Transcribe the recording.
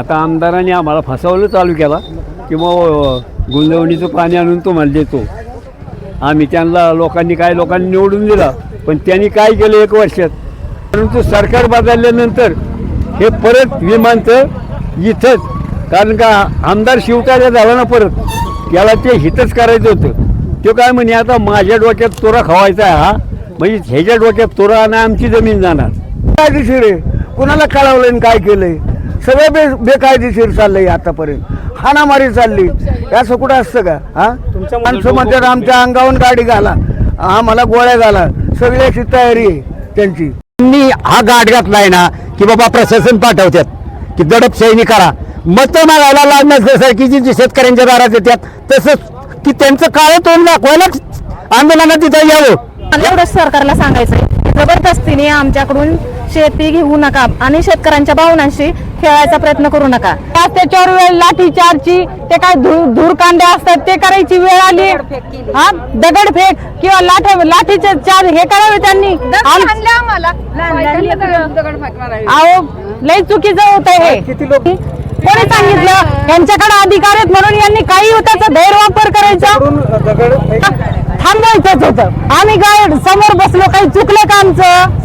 आता आमदारांनी आम्हाला फसवलं चालू केला की मग गुंजवणीचं पाणी आणून तुम्हाला देतो. आम्ही त्यांना लोकांनी काय लोकांनी निवडून दिला पण त्यांनी काय केलं एक वर्षात? परंतु सरकार बदलल्यानंतर हे परत विमानचं इथंच कारण का आमदार शिवतार्या झाला ना परत त्याला ते हितच करायचं होतं. तो काय म्हणे आता माझ्या डोक्यात तोरा खवायचा आहे हा म्हणजे ह्याच्या डोक्यात तोरा आणि आमची जमीन जाणार. कायदेशीर आहे कुणाला कळवलं आणि काय केलंय? सगळं बे बेकायदेशीर चाललंय आतापर्यंत. हाणामारी चालली. असं कुठं असतं का? हा? माणसं म्हणतात आमच्या अंगावून गाडी घाला. आम्हाला गोळ्या घाला. सगळी अशी तयारी आहे त्यांची. त्यांनी हा गाठ घातलाय ना की बाबा प्रशासन पाठवतात की दडपशाहीने करा. मत मागायला लागण्यासारखी जी जी शेतकऱ्यांच्या दारात येतात तसंच की त्यांचं काळ तोंड दाखवायलाच आंदोलनात तिथं यावं. एवढंच सरकारला सांगायचंय जबरदस्तीने आमच्याकडून शेती घेऊ नका. आणि शेतकऱ्यांच्या भावनांशी खेळायचा प्रयत्न करू नका. त्याच्यावर वेळ लाठी चारची ते काय धूर कांदे असतात ते करायची वेळ आली. हा? दगडफेक किंवा लाठ लाठीचे चार हे करावे त्यांनी. अहो लय चुकीचं होत हे. कोणी सांगितलं? यांच्याकडे अधिकार आहेत म्हणून यांनी काही त्याचा गैरवापर करायचा. थांबवायचंच होतं. आम्ही काय समोर बसलो काही चुकलं का आमचं?